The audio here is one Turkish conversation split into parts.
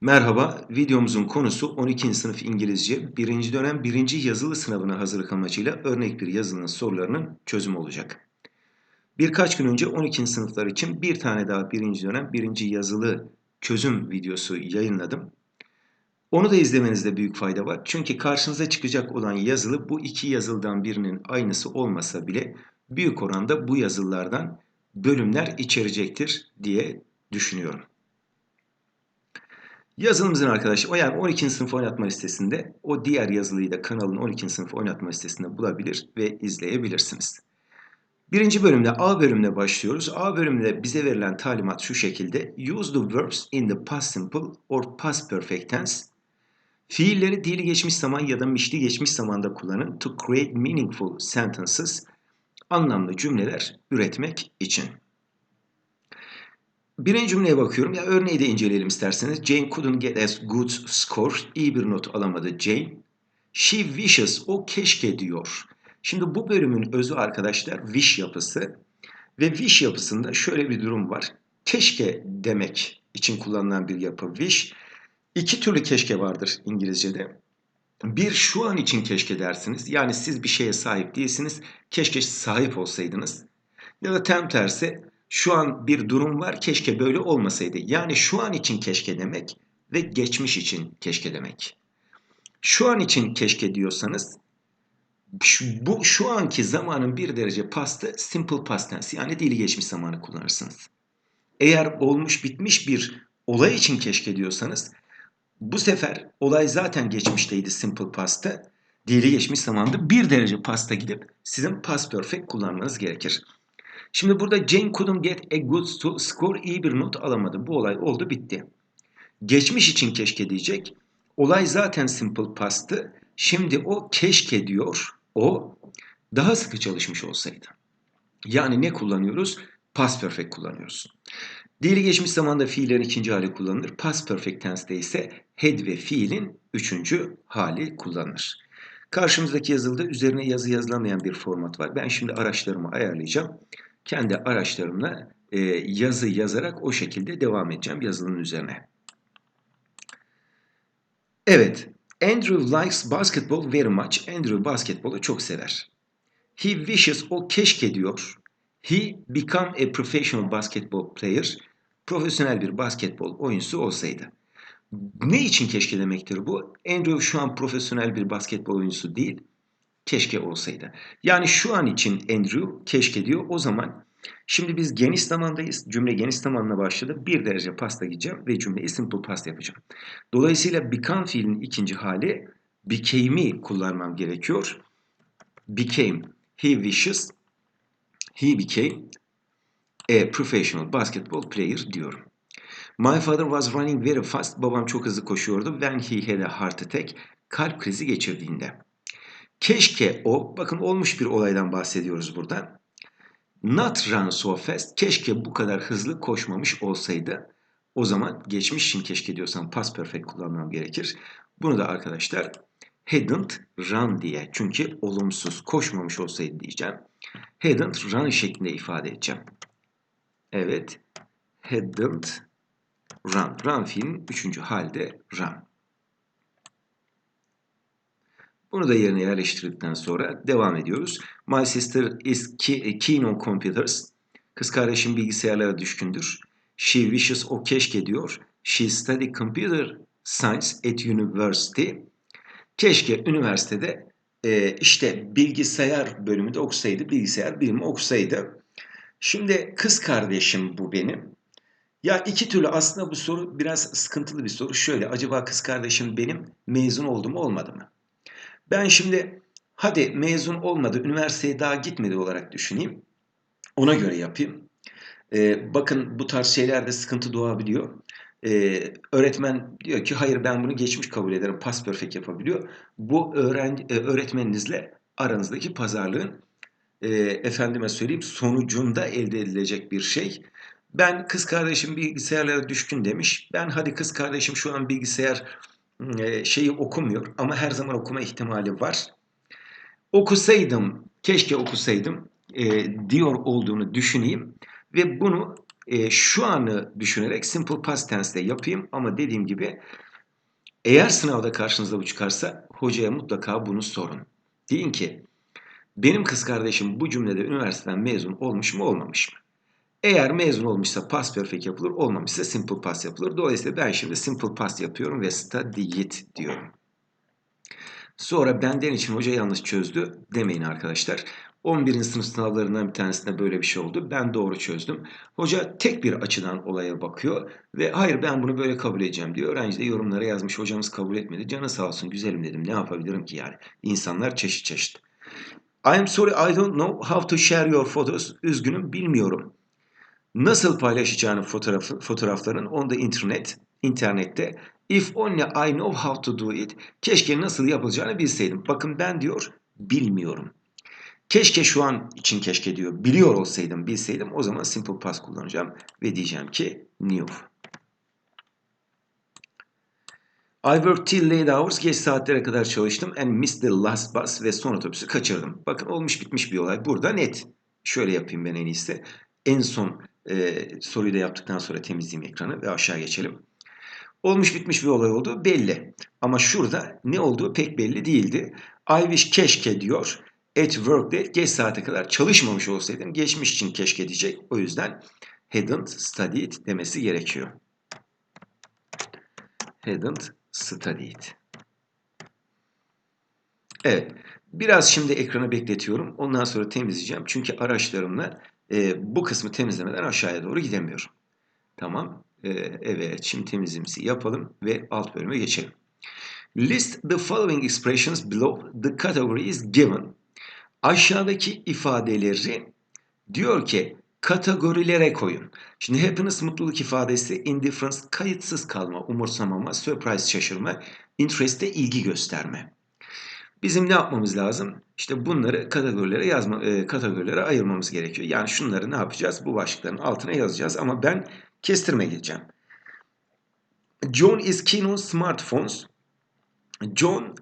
Merhaba, videomuzun konusu 12. sınıf İngilizce 1. dönem 1. yazılı sınavına hazırlık amacıyla örnek bir yazılının sorularının çözümü olacak. Birkaç gün önce 12. sınıflar için bir tane daha 1. dönem 1. yazılı çözüm videosu yayınladım. Onu da izlemenizde büyük fayda var. Çünkü karşınıza çıkacak olan yazılı bu iki yazılıdan birinin aynısı olmasa bile büyük oranda bu yazılılardan bölümler içerecektir diye düşünüyorum. Yazılımızın arkadaşlar, o yani 12. sınıf oynatma listesinde o diğer yazılıyı da kanalın 12. sınıf oynatma listesinde bulabilir ve izleyebilirsiniz. Birinci bölümde A bölümüne başlıyoruz. A bölümünde bize verilen talimat şu şekilde. Use the verbs in the past simple or past perfect tense. Fiilleri dili geçmiş zaman ya da mişli geçmiş zamanda kullanın to create meaningful sentences. Anlamlı cümleler üretmek için. Birinci cümleye bakıyorum. Ya örneği de inceleyelim isterseniz. Jane couldn't get as good score. İyi bir not alamadı Jane. She wishes. O keşke diyor. Şimdi bu bölümün özü arkadaşlar wish yapısı. Ve wish yapısında şöyle bir durum var. Keşke demek için kullanılan bir yapı wish. İki türlü keşke vardır İngilizce'de. Bir şu an için keşke dersiniz. Yani siz bir şeye sahip değilsiniz. Keşke sahip olsaydınız. Ya da tam tersi şu an bir durum var keşke böyle olmasaydı. Yani şu an için keşke demek ve geçmiş için keşke demek. Şu an için keşke diyorsanız şu, bu şu anki zamanın bir derece pastı simple past tense yani dili geçmiş zamanı kullanırsınız. Eğer olmuş bitmiş bir olay için keşke diyorsanız bu sefer olay zaten geçmişteydi simple past'ta. Dili geçmiş zamanda bir derece pasta gidip sizin past perfect kullanmanız gerekir. Şimdi burada Jane couldn't get a good score iyi bir not alamadı. Bu olay oldu bitti. Geçmiş için keşke diyecek. Olay zaten simple past'tı. Şimdi o keşke diyor. O daha sıkı çalışmış olsaydı. Yani ne kullanıyoruz? Past perfect kullanıyoruz. Dili geçmiş zamanda fiillerin ikinci hali kullanılır. Past perfect tense'de ise had ve fiilin üçüncü hali kullanılır. Karşımızdaki yazılıda üzerine yazı yazılamayan bir format var. Ben şimdi araçlarımı ayarlayacağım kendi araçlarımla e, yazı yazarak o şekilde devam edeceğim yazılının üzerine. Evet, Andrew likes basketball very much. Andrew basketbolu çok sever. He wishes, o keşke diyor. He become a professional basketball player. Profesyonel bir basketbol oyuncusu olsaydı. Ne için keşke demektir bu? Andrew şu an profesyonel bir basketbol oyuncusu değil keşke olsaydı. Yani şu an için Andrew keşke diyor. O zaman şimdi biz geniş zamandayız. Cümle geniş zamanla başladı. Bir derece pasta gideceğim ve cümleyi simple past yapacağım. Dolayısıyla become fiilin ikinci hali became'i kullanmam gerekiyor. Became, he wishes, he became a professional basketball player diyorum. My father was running very fast. Babam çok hızlı koşuyordu. When he had a heart attack. Kalp krizi geçirdiğinde. Keşke o, bakın olmuş bir olaydan bahsediyoruz burada. Not run so fast, keşke bu kadar hızlı koşmamış olsaydı. O zaman geçmiş için keşke diyorsam past perfect kullanmam gerekir. Bunu da arkadaşlar hadn't run diye çünkü olumsuz koşmamış olsaydı diyeceğim. Hadn't run şeklinde ifade edeceğim. Evet. Hadn't run. Run fiilin üçüncü halde run. Bunu da yerine yerleştirdikten sonra devam ediyoruz. My sister is keen on computers. Kız kardeşim bilgisayarlara düşkündür. She wishes, o keşke diyor. She studied computer science at university. Keşke üniversitede e, işte bilgisayar bölümünde okusaydı, bilgisayar bilimi okusaydı. Şimdi kız kardeşim bu benim. Ya iki türlü aslında bu soru biraz sıkıntılı bir soru. Şöyle acaba kız kardeşim benim mezun oldu mu olmadı mı? Ben şimdi hadi mezun olmadı, üniversiteye daha gitmedi olarak düşüneyim. Ona göre yapayım. Ee, bakın bu tarz şeylerde sıkıntı doğabiliyor. Ee, öğretmen diyor ki hayır ben bunu geçmiş kabul ederim. Past perfect yapabiliyor. Bu öğren, e, öğretmeninizle aranızdaki pazarlığın e, efendime söyleyeyim sonucunda elde edilecek bir şey. Ben kız kardeşim bilgisayarlara düşkün demiş. Ben hadi kız kardeşim şu an bilgisayar e, şeyi okumuyor ama her zaman okuma ihtimali var. Okusaydım, keşke okusaydım e, diyor olduğunu düşüneyim ve bunu e, şu anı düşünerek simple past tense'de yapayım ama dediğim gibi eğer sınavda karşınıza bu çıkarsa hocaya mutlaka bunu sorun. Deyin ki benim kız kardeşim bu cümlede üniversiteden mezun olmuş mu olmamış mı? Eğer mezun olmuşsa past perfect yapılır, olmamışsa simple past yapılır. Dolayısıyla ben şimdi simple past yapıyorum ve studied diyorum. Sonra benden için hoca yanlış çözdü demeyin arkadaşlar. 11. sınıf sınavlarından bir tanesinde böyle bir şey oldu. Ben doğru çözdüm. Hoca tek bir açıdan olaya bakıyor ve hayır ben bunu böyle kabul edeceğim diyor. Öğrenci de yorumlara yazmış hocamız kabul etmedi. Canı sağ olsun güzelim dedim ne yapabilirim ki yani. İnsanlar çeşit çeşit. I'm sorry I don't know how to share your photos. Üzgünüm bilmiyorum. Nasıl paylaşacağını fotoğrafı, fotoğrafların on the internet, internette. If only I know how to do it. Keşke nasıl yapılacağını bilseydim. Bakın ben diyor bilmiyorum. Keşke şu an için keşke diyor. Biliyor olsaydım, bilseydim o zaman simple past kullanacağım ve diyeceğim ki knew. I worked till late hours. Geç saatlere kadar çalıştım and missed the last bus ve son otobüsü kaçırdım. Bakın olmuş bitmiş bir olay. Burada net. Şöyle yapayım ben en iyisi. En son e, soruyu da yaptıktan sonra temizleyeyim ekranı ve aşağı geçelim. Olmuş bitmiş bir olay oldu belli. Ama şurada ne olduğu pek belli değildi. I wish keşke diyor. At work'te geç saate kadar çalışmamış olsaydım geçmiş için keşke diyecek. O yüzden hadn't studied demesi gerekiyor. Hadn't studied. Evet. Biraz şimdi ekranı bekletiyorum. Ondan sonra temizleyeceğim. Çünkü araçlarımla e, bu kısmı temizlemeden aşağıya doğru gidemiyorum. Tamam. E, evet. Şimdi temizliğimizi yapalım ve alt bölüme geçelim. List the following expressions below the categories given. Aşağıdaki ifadeleri diyor ki kategorilere koyun. Şimdi happiness mutluluk ifadesi, indifference kayıtsız kalma, umursamama, surprise şaşırma, interest de ilgi gösterme. Bizim ne yapmamız lazım? İşte bunları kategorilere yazma, e, kategorilere ayırmamız gerekiyor. Yani şunları ne yapacağız? Bu başlıkların altına yazacağız ama ben kestirme gideceğim. John is keen on smartphones. John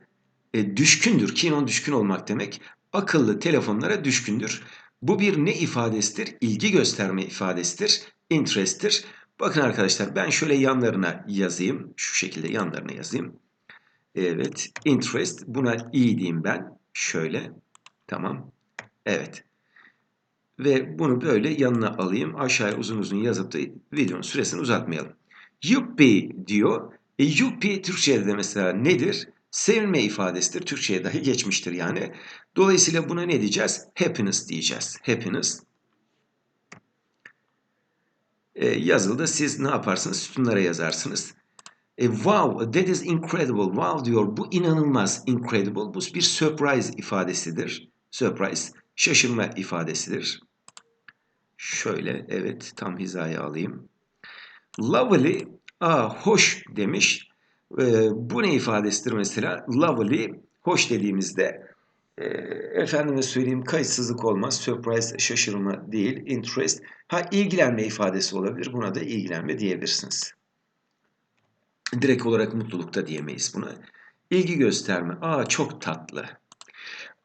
e, düşkündür. Keen on düşkün olmak demek. Akıllı telefonlara düşkündür. Bu bir ne ifadesidir? İlgi gösterme ifadesidir. Interest'tir. Bakın arkadaşlar ben şöyle yanlarına yazayım. Şu şekilde yanlarına yazayım. Evet. Interest. Buna i diyeyim ben. Şöyle. Tamam. Evet. Ve bunu böyle yanına alayım. Aşağıya uzun uzun yazıp da videonun süresini uzatmayalım. Yuppi diyor. E, yuppi Türkçe'de de mesela nedir? Sevilme ifadesidir. Türkçe'ye dahi geçmiştir yani. Dolayısıyla buna ne diyeceğiz? Happiness diyeceğiz. Happiness. E, yazıldı. Siz ne yaparsınız? Sütunlara yazarsınız. E, wow, that is incredible. Wow diyor. Bu inanılmaz. Incredible. Bu bir surprise ifadesidir. Surprise. Şaşırma ifadesidir. Şöyle, evet tam hizaya alayım. Lovely, aa, hoş demiş. E, bu ne ifadesidir mesela? Lovely, hoş dediğimizde e, efendime söyleyeyim kayıtsızlık olmaz. Surprise, şaşırma değil. Interest, ha ilgilenme ifadesi olabilir. Buna da ilgilenme diyebilirsiniz. Direkt olarak mutlulukta diyemeyiz buna. İlgi gösterme, aa çok tatlı.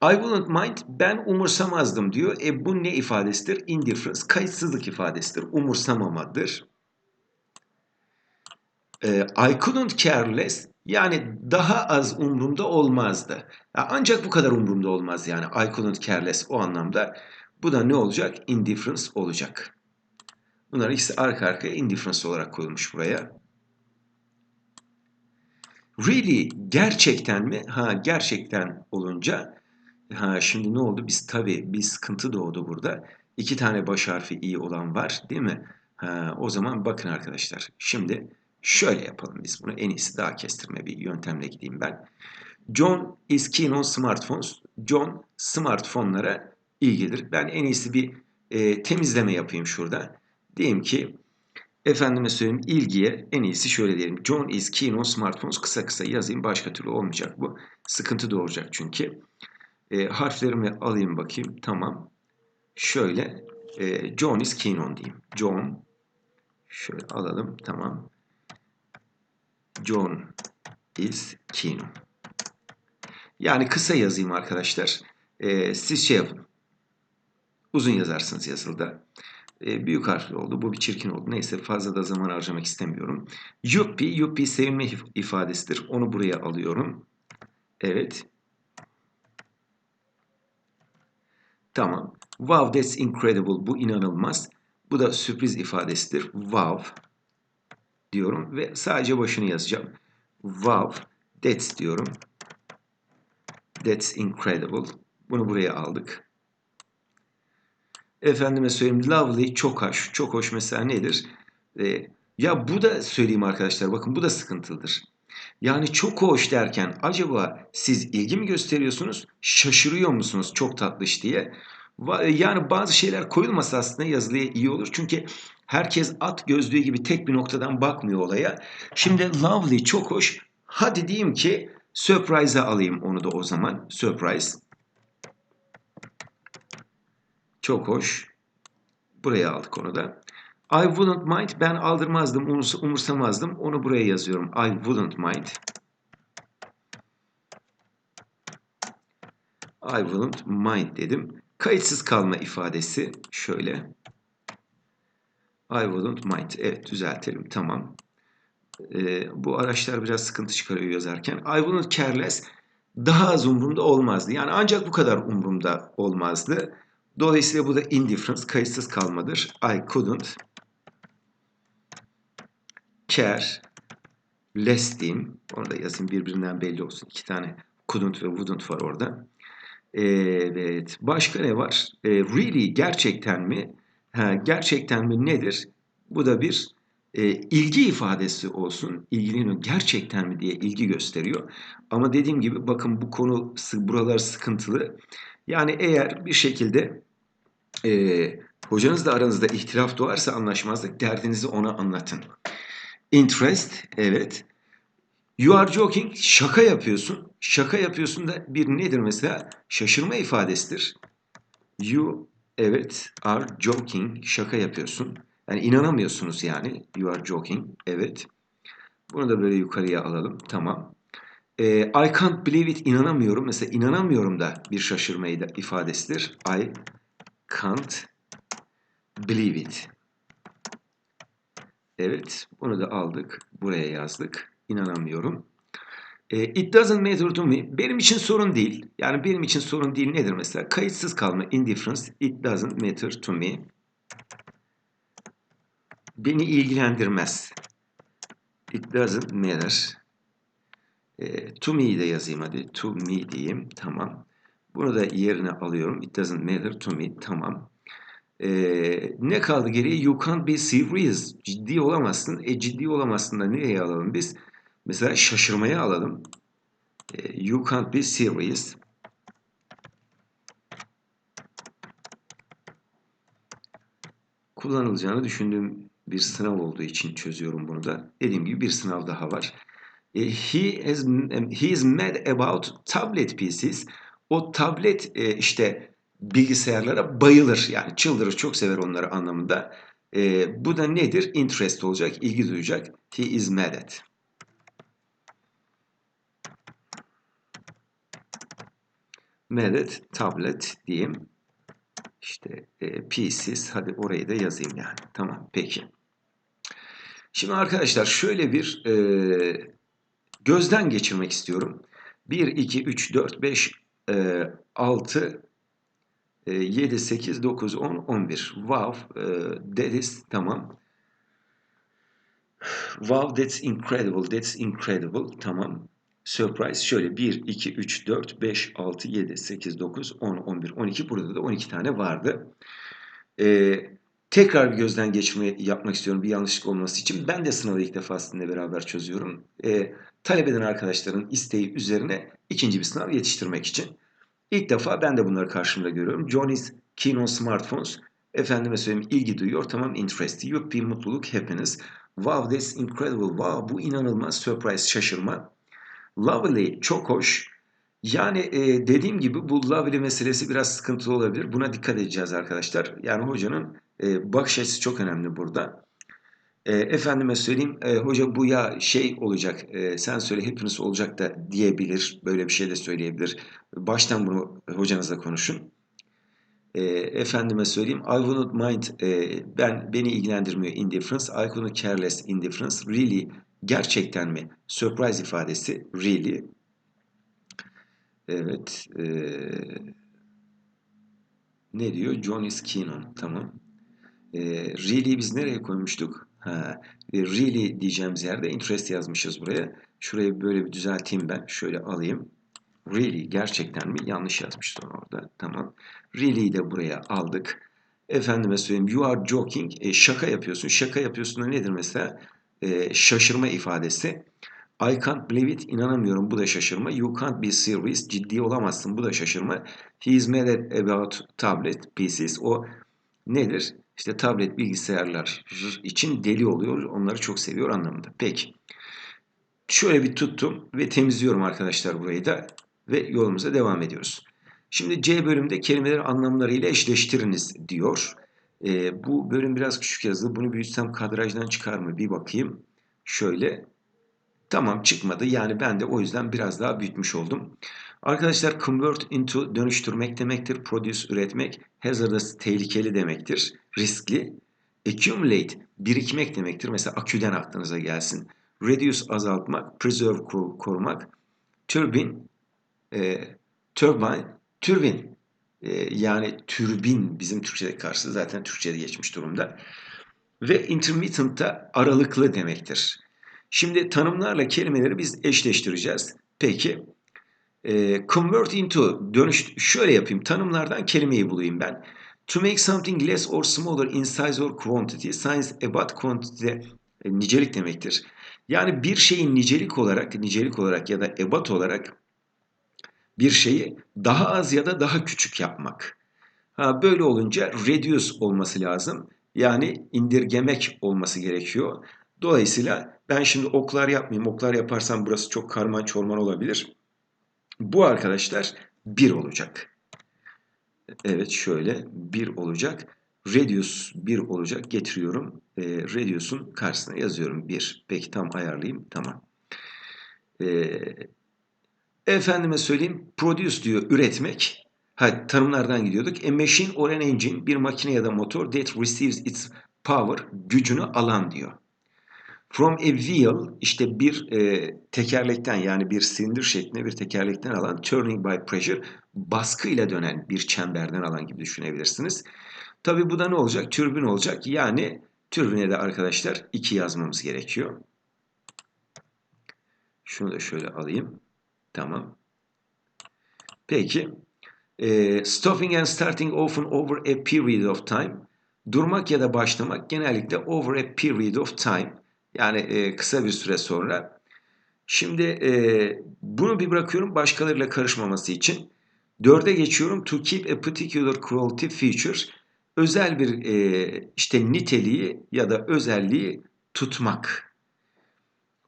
I wouldn't mind, ben umursamazdım diyor. E bu ne ifadesidir? Indifference, kayıtsızlık ifadesidir. Umursamamadır. E, I couldn't care less, yani daha az umrumda olmazdı. Ya ancak bu kadar umrumda olmaz yani. I couldn't care less o anlamda. Bu da ne olacak? Indifference olacak. Bunlar ikisi arka arkaya indifference olarak koyulmuş buraya. Really, gerçekten mi? Ha gerçekten olunca Ha şimdi ne oldu? Biz tabii bir sıkıntı doğdu burada. İki tane baş harfi iyi olan var değil mi? Ha, o zaman bakın arkadaşlar. Şimdi şöyle yapalım biz bunu. En iyisi daha kestirme bir yöntemle gideyim ben. John is keen on smartphones. John smartfonlara ilgilidir. Ben en iyisi bir e, temizleme yapayım şurada. Diyeyim ki efendime söyleyeyim ilgiye en iyisi şöyle diyelim. John is keen on smartphones. Kısa kısa yazayım. Başka türlü olmayacak bu. Sıkıntı doğuracak çünkü. E, harflerimi alayım bakayım. Tamam. Şöyle e, John is keen on diyeyim. John şöyle alalım. Tamam. John is keen on. Yani kısa yazayım arkadaşlar. E, siz şey yapın. Uzun yazarsınız yazılda. E, büyük harfli oldu. Bu bir çirkin oldu. Neyse fazla da zaman harcamak istemiyorum. Yuppie, yuppie sevinme ifadesidir. Onu buraya alıyorum. Evet. Tamam. Wow that's incredible. Bu inanılmaz. Bu da sürpriz ifadesidir. Wow diyorum ve sadece başını yazacağım. Wow that's diyorum. That's incredible. Bunu buraya aldık. Efendime söyleyeyim lovely çok hoş. Çok hoş mesela nedir? Ee, ya bu da söyleyeyim arkadaşlar bakın bu da sıkıntılıdır. Yani çok hoş derken acaba siz ilgi mi gösteriyorsunuz? Şaşırıyor musunuz çok tatlış diye? Yani bazı şeyler koyulmasa aslında yazılıya iyi olur. Çünkü herkes at gözlüğü gibi tek bir noktadan bakmıyor olaya. Şimdi lovely çok hoş. Hadi diyeyim ki surprise'a alayım onu da o zaman. Surprise. Çok hoş. Buraya aldık onu da. I wouldn't mind. Ben aldırmazdım, umursamazdım. Onu buraya yazıyorum. I wouldn't mind. I wouldn't mind dedim. Kayıtsız kalma ifadesi şöyle. I wouldn't mind. Evet düzeltelim. Tamam. Ee, bu araçlar biraz sıkıntı çıkarıyor yazarken. I wouldn't careless daha az umurumda olmazdı. Yani ancak bu kadar umurumda olmazdı. Dolayısıyla bu da indifference, kayıtsız kalmadır. I couldn't care less diyeyim. Onu da yazayım birbirinden belli olsun. İki tane couldn't ve wouldn't var orada. Evet. Başka ne var? E, really gerçekten mi? Ha, gerçekten mi nedir? Bu da bir e, ilgi ifadesi olsun. İlgileniyor. Gerçekten mi diye ilgi gösteriyor. Ama dediğim gibi bakın bu konu buralar sıkıntılı. Yani eğer bir şekilde e, hocanızla aranızda ihtilaf doğarsa anlaşmazlık derdinizi ona anlatın. Interest evet. You are joking şaka yapıyorsun. Şaka yapıyorsun da bir nedir mesela? Şaşırma ifadesidir. You evet are joking şaka yapıyorsun. Yani inanamıyorsunuz yani. You are joking evet. Bunu da böyle yukarıya alalım. Tamam. E, I can't believe it inanamıyorum. Mesela inanamıyorum da bir şaşırma ifadesidir. I can't believe it. Evet, bunu da aldık. Buraya yazdık. İnanamıyorum. E, it doesn't matter to me. Benim için sorun değil. Yani benim için sorun değil nedir mesela? Kayıtsız kalma, indifference. It doesn't matter to me. Beni ilgilendirmez. It doesn't matter. E, to me'yi de yazayım hadi. To me diyeyim. Tamam. Bunu da yerine alıyorum. It doesn't matter to me. Tamam. Ee, ne kaldı geriye? You can't be serious. Ciddi olamazsın. E ciddi olamazsın da nereye alalım biz? Mesela şaşırmaya alalım. Ee, you can't be serious. Kullanılacağını düşündüğüm bir sınav olduğu için çözüyorum bunu da. Dediğim gibi bir sınav daha var. E, he is he is mad about tablet pieces. O tablet e, işte bilgisayarlara bayılır. Yani çıldırır, çok sever onları anlamında. E, bu da nedir? Interest olacak, ilgi duyacak. He is mad at. Mad at tablet diyeyim. İşte e, pieces. Hadi orayı da yazayım yani. Tamam, peki. Şimdi arkadaşlar şöyle bir e, gözden geçirmek istiyorum. 1, 2, 3, 4, 5, e, 6, 7, 8, 9, 10, 11. Wow, e, that is tamam. Wow, that's incredible, that's incredible. Tamam. Surprise şöyle 1, 2, 3, 4, 5, 6, 7, 8, 9, 10, 11, 12. Burada da 12 tane vardı. Ee, tekrar bir gözden geçirme yapmak istiyorum bir yanlışlık olması için. Ben de sınavı ilk defa sizinle beraber çözüyorum. Ee, talep eden arkadaşların isteği üzerine ikinci bir sınav yetiştirmek için. İlk defa ben de bunları karşımda görüyorum. John is keen on smartphones. Efendime söyleyeyim ilgi duyuyor. Tamam interest. Yuppie mutluluk happiness. Wow that's incredible. Wow bu inanılmaz. Surprise şaşırma. Lovely çok hoş. Yani e, dediğim gibi bu lovely meselesi biraz sıkıntılı olabilir. Buna dikkat edeceğiz arkadaşlar. Yani hocanın e, bakış açısı çok önemli burada. E, efendime söyleyeyim e, hoca bu ya şey olacak e, sen söyle hepiniz olacak da diyebilir. Böyle bir şey de söyleyebilir. Baştan bunu hocanızla konuşun. E, efendime söyleyeyim I wouldn't mind e, ben beni ilgilendirmiyor indifference. I couldn't care less indifference. Really gerçekten mi? Surprise ifadesi really. Evet. E, ne diyor? John is keen on. Tamam. E, really biz nereye koymuştuk? Ha, really diyeceğimiz yerde interest yazmışız buraya. Şurayı böyle bir düzelteyim ben. Şöyle alayım. Really gerçekten mi? Yanlış yazmıştım orada. Tamam. Really'yi de buraya aldık. Efendime söyleyeyim you are joking. E, şaka yapıyorsun. Şaka yapıyorsun da nedir mesela? E, şaşırma ifadesi. I can't believe it. İnanamıyorum. Bu da şaşırma. You can't be serious. Ciddi olamazsın. Bu da şaşırma. He is mad about tablet pieces. O nedir? İşte tablet bilgisayarlar için deli oluyor. Onları çok seviyor anlamında. Peki. Şöyle bir tuttum ve temizliyorum arkadaşlar burayı da ve yolumuza devam ediyoruz. Şimdi C bölümde kelimeleri anlamlarıyla eşleştiriniz diyor. E, bu bölüm biraz küçük yazılı. Bunu büyütsem kadrajdan çıkar mı? Bir bakayım. Şöyle. Tamam çıkmadı. Yani ben de o yüzden biraz daha büyütmüş oldum. Arkadaşlar convert into dönüştürmek demektir. Produce üretmek. Hazardous tehlikeli demektir. Riskli. Accumulate birikmek demektir. Mesela aküden aklınıza gelsin. Reduce azaltmak. Preserve korumak. Turbine e, turbine, türbin e, yani türbin bizim Türkçe'de karşılığı zaten Türkçe'de geçmiş durumda. Ve intermittent da aralıklı demektir. Şimdi tanımlarla kelimeleri biz eşleştireceğiz. Peki e, convert into dönüş şöyle yapayım. Tanımlardan kelimeyi bulayım ben. To make something less or smaller in size or quantity. Science about quantity e, nicelik demektir. Yani bir şeyin nicelik olarak, nicelik olarak ya da ebat olarak bir şeyi daha az ya da daha küçük yapmak. Ha, böyle olunca reduce olması lazım. Yani indirgemek olması gerekiyor. Dolayısıyla ben şimdi oklar yapmayayım. Oklar yaparsam burası çok karman çorman olabilir. Bu arkadaşlar 1 olacak. Evet şöyle 1 olacak. Reduce 1 olacak. Getiriyorum. E, Reduce'un karşısına yazıyorum 1. Peki tam ayarlayayım. Tamam. E, Efendime söyleyeyim produce diyor üretmek. Ha, tanımlardan gidiyorduk. A machine or an engine bir makine ya da motor that receives its power gücünü alan diyor. From a wheel işte bir e, tekerlekten yani bir silindir şeklinde bir tekerlekten alan turning by pressure baskıyla dönen bir çemberden alan gibi düşünebilirsiniz. Tabi bu da ne olacak? Türbin olacak. Yani türbine de arkadaşlar 2 yazmamız gerekiyor. Şunu da şöyle alayım. Tamam. Peki. E, stopping and starting often over a period of time. Durmak ya da başlamak genellikle over a period of time. Yani e, kısa bir süre sonra. Şimdi e, bunu bir bırakıyorum başkalarıyla karışmaması için. Dörde geçiyorum. To keep a particular quality feature. Özel bir e, işte niteliği ya da özelliği tutmak.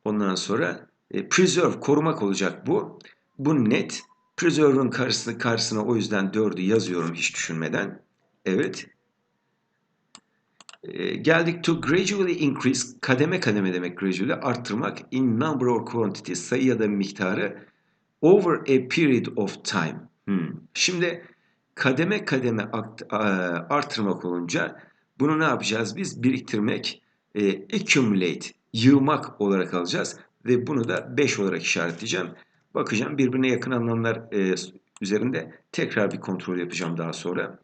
Ondan sonra e, preserve korumak olacak bu. Bu net. Preserve'ın karşısına, karşısına o yüzden 4'ü yazıyorum hiç düşünmeden. Evet. E, geldik to gradually increase. Kademe kademe demek gradually. Arttırmak. In number or quantity. Sayı ya da miktarı. Over a period of time. Hmm. Şimdi kademe kademe arttırmak olunca bunu ne yapacağız biz? Biriktirmek, e, accumulate, yığmak olarak alacağız ve bunu da 5 olarak işaretleyeceğim. Bakacağım birbirine yakın anlamlar e, üzerinde tekrar bir kontrol yapacağım daha sonra.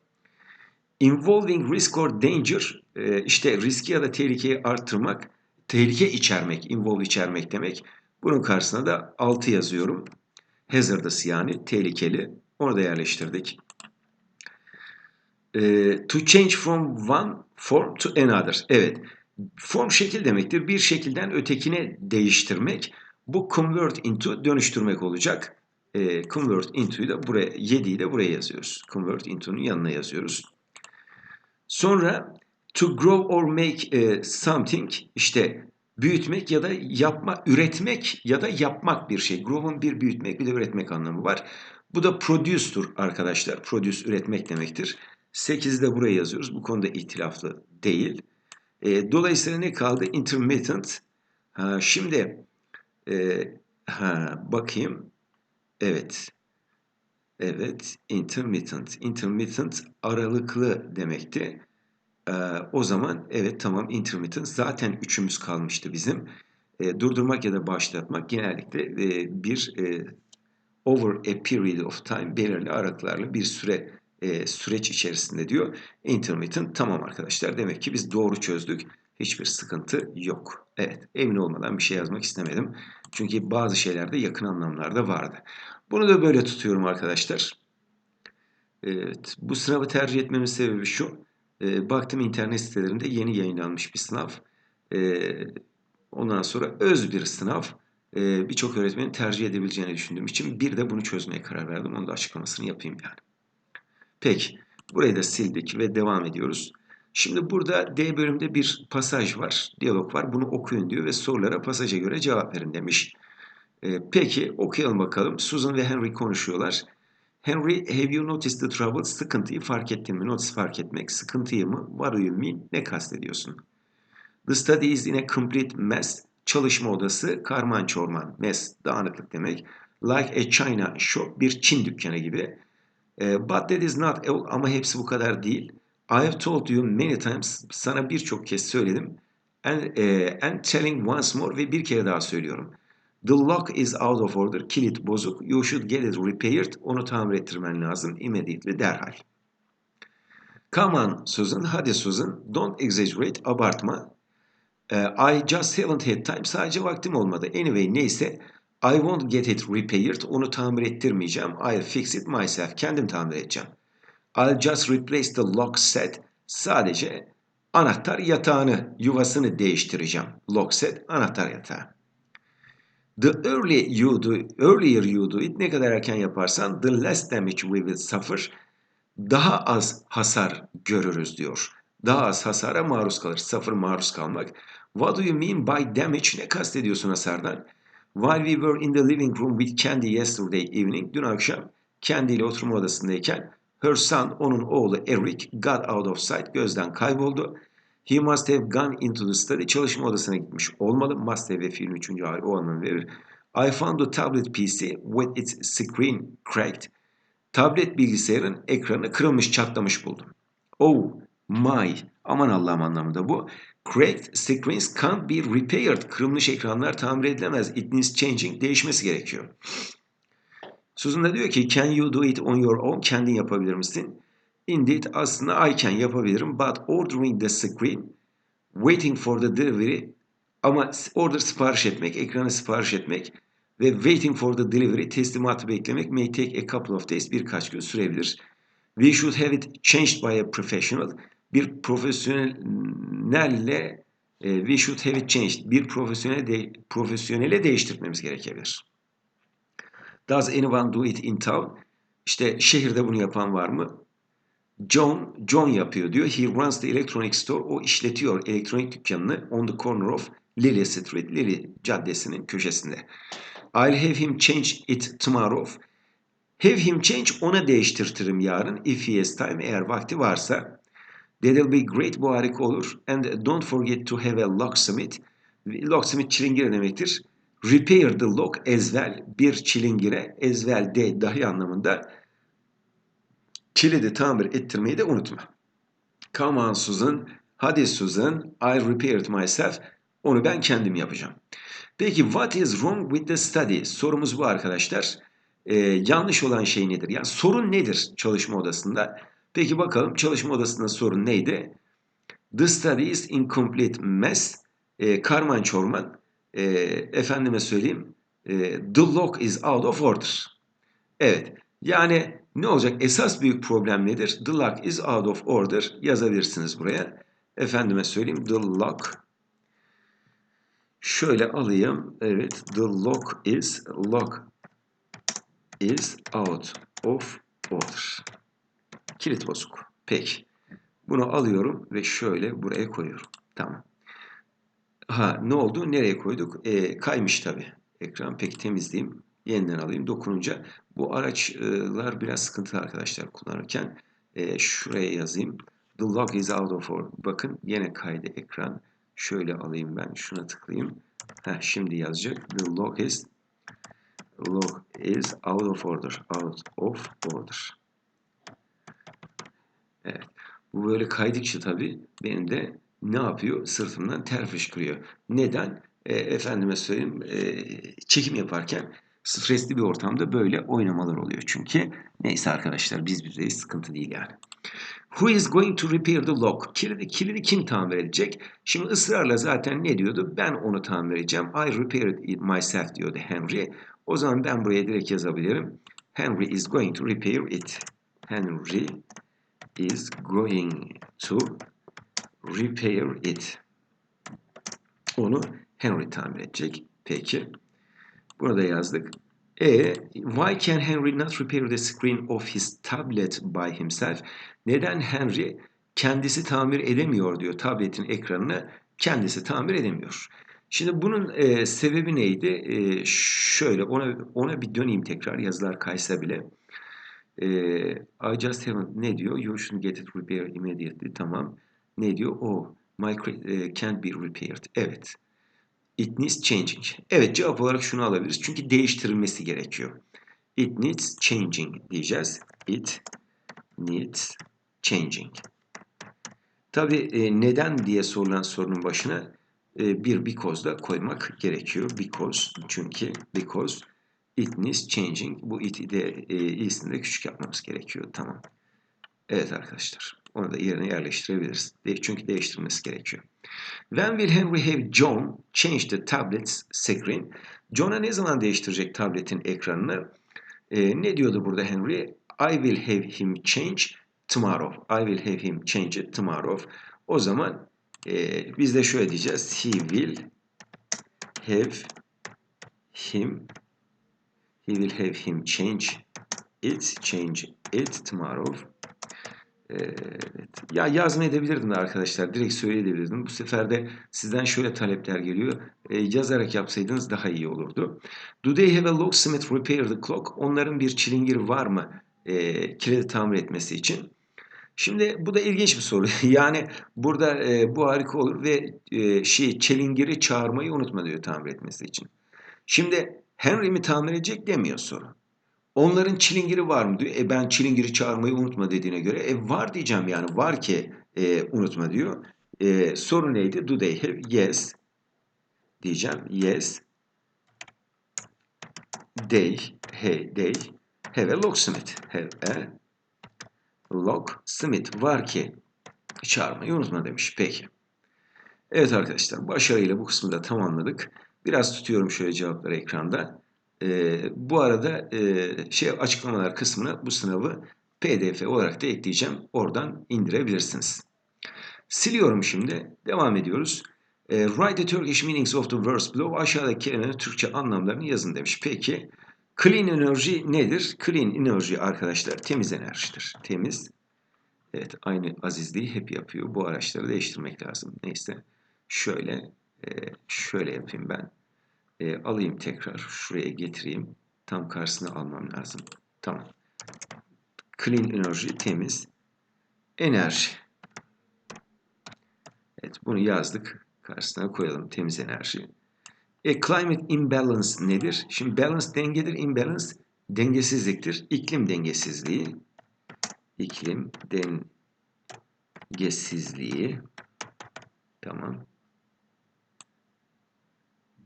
Involving risk or danger e, işte riski ya da tehlikeyi arttırmak, tehlike içermek, involve içermek demek. Bunun karşısına da 6 yazıyorum. Hazardous yani tehlikeli. Onu da yerleştirdik. E, to change from one form to another. Evet. Form şekil demektir. Bir şekilden ötekine değiştirmek. Bu convert into dönüştürmek olacak. E, convert into'yu da buraya 7'yi de buraya yazıyoruz. Convert into'nun yanına yazıyoruz. Sonra to grow or make e, something işte büyütmek ya da yapma, üretmek ya da yapmak bir şey. Grow'un bir büyütmek bir de üretmek anlamı var. Bu da produce'tur arkadaşlar. Produce üretmek demektir. 8'i de buraya yazıyoruz. Bu konuda ihtilaflı değil. E, dolayısıyla ne kaldı? Intermittent. Ha, şimdi e, ha, bakayım. Evet. Evet, intermittent. Intermittent aralıklı demekti. Ee, o zaman evet tamam intermittent zaten üçümüz kalmıştı bizim. Ee, durdurmak ya da başlatmak genellikle e, bir e, over a period of time belirli aralıklarla bir süre e, süreç içerisinde diyor. Intermittent tamam arkadaşlar demek ki biz doğru çözdük. Hiçbir sıkıntı yok. Evet emin olmadan bir şey yazmak istemedim. Çünkü bazı şeylerde yakın anlamlarda vardı. Bunu da böyle tutuyorum arkadaşlar. Evet, bu sınavı tercih etmemin sebebi şu. E, baktım internet sitelerinde yeni yayınlanmış bir sınav. E, ondan sonra öz bir sınav. E, Birçok öğretmenin tercih edebileceğini düşündüğüm için bir de bunu çözmeye karar verdim. Onu da açıklamasını yapayım yani. Peki, burayı da sildik ve devam ediyoruz. Şimdi burada D bölümünde bir pasaj var, diyalog var. Bunu okuyun diyor ve sorulara pasaja göre cevap verin demiş. E, peki, okuyalım bakalım. Susan ve Henry konuşuyorlar. Henry, have you noticed the trouble? Sıkıntıyı fark ettin mi? Notice fark etmek. Sıkıntıyı mı? What do you mean? Ne kastediyorsun? The study is in a complete mess. Çalışma odası karman çorman. Mess, dağınıklık demek. Like a China shop, bir Çin dükkanı gibi. Uh, but that is not all, ama hepsi bu kadar değil. I have told you many times, sana birçok kez söyledim. And, uh, and telling once more ve bir kere daha söylüyorum. The lock is out of order. Kilit bozuk. You should get it repaired. Onu tamir ettirmen lazım. Immediately. Derhal. Come on Susan. Hadi Susan. Don't exaggerate. Abartma. Uh, I just haven't had time. Sadece vaktim olmadı. Anyway neyse. I won't get it repaired. Onu tamir ettirmeyeceğim. I'll fix it myself. Kendim tamir edeceğim. I'll just replace the lock set. Sadece anahtar yatağını, yuvasını değiştireceğim. Lock set, anahtar yatağı. The early you do, earlier you do it ne kadar erken yaparsan the less damage we will suffer. Daha az hasar görürüz diyor. Daha az hasara maruz kalır. Suffer maruz kalmak. What do you mean by damage? Ne kastediyorsun hasardan? While we were in the living room with Candy yesterday evening. Dün akşam Candy ile oturma odasındayken her son, onun oğlu Eric got out of sight. Gözden kayboldu. He must have gone into the study. Çalışma odasına gitmiş olmalı. Must have ve fiilin üçüncü hali o anlamı verir. I found the tablet PC with its screen cracked. Tablet bilgisayarın ekranı kırılmış, çatlamış buldum. Oh my, aman Allah'ım anlamında bu. Cracked screens can't be repaired. Kırılmış ekranlar tamir edilemez. It needs changing. Değişmesi gerekiyor. Susan da diyor ki can you do it on your own? Kendin yapabilir misin? Indeed aslında I can yapabilirim but ordering the screen waiting for the delivery ama order sipariş etmek, ekranı sipariş etmek ve waiting for the delivery teslimatı beklemek may take a couple of days birkaç gün sürebilir. We should have it changed by a professional. Bir profesyonelle e, we should have it changed. Bir profesyonel de, profesyonele değiştirmemiz gerekebilir. Does anyone do it in town? İşte şehirde bunu yapan var mı? John, John yapıyor diyor. He runs the electronic store. O işletiyor elektronik dükkanını on the corner of Lily Street, Lily caddesinin köşesinde. I'll have him change it tomorrow. Have him change ona değiştirtirim yarın if he has time eğer vakti varsa. That'll be great bu harika olur. And don't forget to have a locksmith. Locksmith çilingir demektir. Repair the lock as well. Bir çilingire as well de dahi anlamında kilidi tamir ettirmeyi de unutma. Come on Susan. Hadi Susan. I repaired myself. Onu ben kendim yapacağım. Peki what is wrong with the study? Sorumuz bu arkadaşlar. Ee, yanlış olan şey nedir? Yani sorun nedir çalışma odasında? Peki bakalım çalışma odasında sorun neydi? The study is incomplete mess. Ee, karman çorman. Ee, efendime söyleyeyim. E, the lock is out of order. Evet. Yani ne olacak? Esas büyük problem nedir? The lock is out of order yazabilirsiniz buraya. Efendime söyleyeyim. The lock Şöyle alayım. Evet. The lock is lock is out of order. Kilit bozuk. Peki. Bunu alıyorum ve şöyle buraya koyuyorum. Tamam. Ha ne oldu? Nereye koyduk? E, kaymış tabi. Ekran peki temizleyeyim. Yeniden alayım. Dokununca bu araçlar biraz sıkıntı arkadaşlar kullanırken. E, şuraya yazayım. The lock is out of order. Bakın yine kaydı ekran. Şöyle alayım ben. Şuna tıklayayım. Heh, şimdi yazacak. The lock is log is out of order. Out of order. Evet. Bu böyle kaydıkça tabii benim de ne yapıyor? Sırtımdan ter fışkırıyor. Neden? E, efendime söyleyeyim e, çekim yaparken stresli bir ortamda böyle oynamalar oluyor çünkü. Neyse arkadaşlar biz bizeyiz sıkıntı değil yani. Who is going to repair the lock? Kilidi, kilidi kim tamir edecek? Şimdi ısrarla zaten ne diyordu? Ben onu tamir edeceğim. I repaired it myself diyordu Henry. O zaman ben buraya direkt yazabilirim. Henry is going to repair it. Henry is going to repair it. Onu Henry tamir edecek. Peki. Burada yazdık. E, why can Henry not repair the screen of his tablet by himself? Neden Henry kendisi tamir edemiyor diyor tabletin ekranını kendisi tamir edemiyor. Şimdi bunun e, sebebi neydi? E, şöyle ona ona bir döneyim tekrar yazılar kaysa bile. E, I just haven't ne diyor? You should get it repaired immediately. Tamam. Ne diyor? Oh, my e, can't be repaired. Evet. It needs changing. Evet cevap olarak şunu alabiliriz. Çünkü değiştirilmesi gerekiyor. It needs changing diyeceğiz. It needs changing. Tabi e, neden diye sorulan sorunun başına e, bir because da koymak gerekiyor. Because çünkü because it needs changing. Bu it'i de e, de küçük yapmamız gerekiyor. Tamam. Evet arkadaşlar. Onu da yerine yerleştirebiliriz. Çünkü değiştirmesi gerekiyor. When will Henry have John change the tablet's screen? John'a ne zaman değiştirecek tabletin ekranını? Ee, ne diyordu burada Henry? I will have him change tomorrow. I will have him change it tomorrow. O zaman e, biz de şöyle diyeceğiz. He will have him he will have him change it change it tomorrow. Evet. Ya yazmayabilirdim arkadaşlar. Direkt söyleyebilirdim. Bu sefer de sizden şöyle talepler geliyor. E, yazarak yapsaydınız daha iyi olurdu. Do they have a locksmith repair the clock? Onların bir çilingir var mı? E, kilidi tamir etmesi için. Şimdi bu da ilginç bir soru. yani burada e, bu harika olur ve e, şey çilingiri çağırmayı unutma diyor tamir etmesi için. Şimdi Henry mi tamir edecek demiyor soru. Onların çilingiri var mı diyor. E ben çilingiri çağırmayı unutma dediğine göre e var diyeceğim yani var ki e, unutma diyor. E, soru neydi? Do they have? Yes. Diyeceğim. Yes. They, hey, they have a locksmith. Have a locksmith. Var ki çağırmayı unutma demiş. Peki. Evet arkadaşlar başarıyla bu kısmı da tamamladık. Biraz tutuyorum şöyle cevapları ekranda. E, bu arada e, şey açıklamalar kısmına bu sınavı pdf olarak da ekleyeceğim. Oradan indirebilirsiniz. Siliyorum şimdi. Devam ediyoruz. E, write the Turkish meanings of the words below. Aşağıdaki kelimelerin Türkçe anlamlarını yazın demiş. Peki clean enerji nedir? Clean enerji arkadaşlar temiz enerjidir. Temiz. Evet aynı azizliği hep yapıyor. Bu araçları değiştirmek lazım. Neyse şöyle e, şöyle yapayım ben. E, alayım tekrar. Şuraya getireyim. Tam karşısına almam lazım. Tamam. Clean enerji, temiz. Enerji. Evet bunu yazdık. Karşısına koyalım. Temiz enerji. E, climate imbalance nedir? Şimdi balance dengedir. Imbalance dengesizliktir. İklim dengesizliği. İklim dengesizliği. Tamam.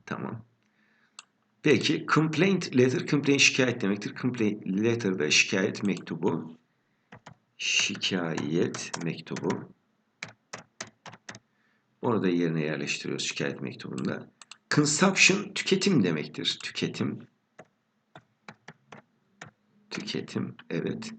Tamam. Peki complaint letter, complaint şikayet demektir. Complaint letter da şikayet mektubu. Şikayet mektubu. Onu da yerine yerleştiriyoruz şikayet mektubunda. Consumption tüketim demektir. Tüketim. Tüketim, evet.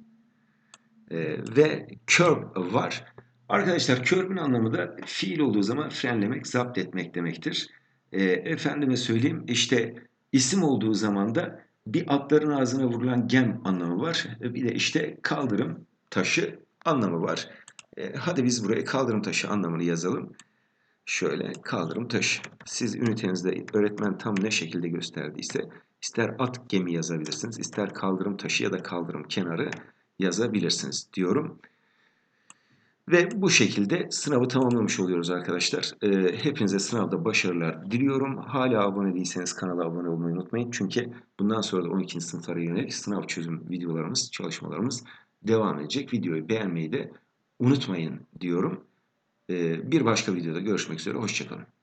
Ee, ve curb var. Arkadaşlar curb'ün anlamı da fiil olduğu zaman frenlemek, zapt etmek demektir. Ee, efendime söyleyeyim işte İsim olduğu zaman da bir atların ağzına vurulan gem anlamı var. Bir de işte kaldırım taşı anlamı var. E, hadi biz buraya kaldırım taşı anlamını yazalım. Şöyle kaldırım taşı. Siz ünitenizde öğretmen tam ne şekilde gösterdiyse ister at gemi yazabilirsiniz, ister kaldırım taşı ya da kaldırım kenarı yazabilirsiniz diyorum. Ve bu şekilde sınavı tamamlamış oluyoruz arkadaşlar. Ee, hepinize sınavda başarılar diliyorum. Hala abone değilseniz kanala abone olmayı unutmayın. Çünkü bundan sonra da 12. sınıflara yönelik sınav çözüm videolarımız, çalışmalarımız devam edecek. Videoyu beğenmeyi de unutmayın diyorum. Ee, bir başka videoda görüşmek üzere. Hoşçakalın.